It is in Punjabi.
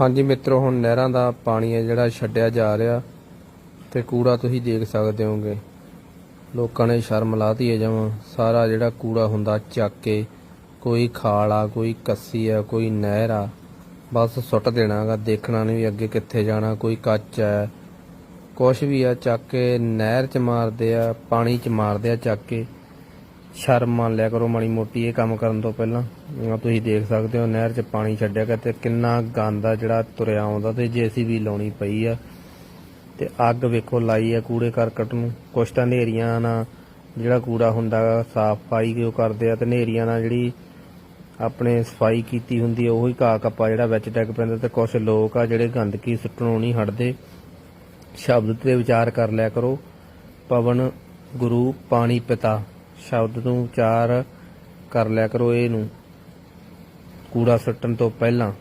ਹਾਂਜੀ ਮਿੱਤਰੋ, ਹੁਣ ਨਹਿਰਾਂ ਦਾ ਪਾਣੀ ਹੈ ਜਿਹੜਾ ਛੱਡਿਆ ਜਾ ਰਿਹਾ ਤੇ ਕੂੜਾ ਤੁਸੀਂ ਦੇਖ ਸਕਦੇ ਹੋਗੇ। ਲੋਕਾਂ ਨੇ ਸ਼ਰਮ ਲਾਤੀ ਹੈ ਜਮਾਂ। ਸਾਰਾ ਜਿਹੜਾ ਕੂੜਾ ਹੁੰਦਾ ਚੱਕ ਕੇ, ਕੋਈ ਖਾਲ ਆ, ਕੋਈ ਕੱਸੀ ਆ, ਕੋਈ ਨਹਿਰ ਆ, ਬਸ ਸੁੱਟ ਦੇਣਾਗਾ ਦੇਖਣਾ ਨਹੀਂ ਵੀ ਅੱਗੇ ਕਿੱਥੇ ਜਾਣਾ, ਕੋਈ ਕੱਚ ਹੈ ਕੁਛ ਵੀ ਆ, ਚੱਕ ਕੇ ਨਹਿਰ ਚ ਮਾਰਦੇ ਆ, ਪਾਣੀ ਚ ਮਾਰਦੇ ਆ ਚੱਕ ਕੇ। ਸ਼ਰਮ ਮੰਨ ਲਿਆ ਕਰੋ ਮਾੜੀ ਮੋਟੀ ਇਹ ਕੰਮ ਕਰਨ ਤੋਂ ਪਹਿਲਾਂ। ਆਹ ਤੁਸੀਂ ਦੇਖ ਸਕਦੇ ਹੋ ਨਹਿਰ 'ਚ ਪਾਣੀ ਛੱਡਿਆ ਕਰ ਤੇ ਕਿੰਨਾ ਗੰਦ ਆ ਜਿਹੜਾ ਤੁਰਿਆ ਆਉਂਦਾ ਤੇ ਜੀਸੀਬੀ ਲਾਉਣੀ ਪਈ ਆ। ਤੇ ਅੱਗ ਵੇਖੋ ਲਾਈ ਆ ਕੂੜੇ ਕਰਕਟ ਨੂੰ। ਕੁਛ ਤਾਂ ਨੇਰੀਆਂ ਨਾਲ ਜਿਹੜਾ ਕੂੜਾ ਹੁੰਦਾ ਗਾ, ਸਾਫ਼ ਸਫ਼ਾਈ ਕਿਉਂ ਕਰਦੇ ਆ ਤੇ ਨੇਰੀਆਂ ਨਾਲ ਜਿਹੜੀ ਆਪਣੇ ਸਫ਼ਾਈ ਕੀਤੀ ਹੁੰਦੀ ਆ ਉਹੀ ਘਾਹ ਕੱਪਾ ਜਿਹੜਾ ਵਿੱਚ ਡਿੱਗ ਪੈਂਦਾ ਤੇ ਕੁਝ ਲੋਕ ਆ ਜਿਹੜੇ ਗੰਦਗੀ ਸੁੱਟਣੋਂ ਨਹੀਂ ਹਟਦੇ। ਸ਼ਬਦ ਤੇ ਵਿਚਾਰ ਕਰ ਲਿਆ ਕਰੋ। ਪਵਨ ਗੁਰੂ ਪਾਣੀ ਪਿਤਾ। ਸ਼ਬਦ ਨੂੰ ਵਿਚਾਰ ਕਰ ਲਿਆ ਕਰੋ ਇਹ ਨੂੰ ਕੂੜਾ ਸੁੱਟਣ ਤੋਂ ਪਹਿਲਾਂ।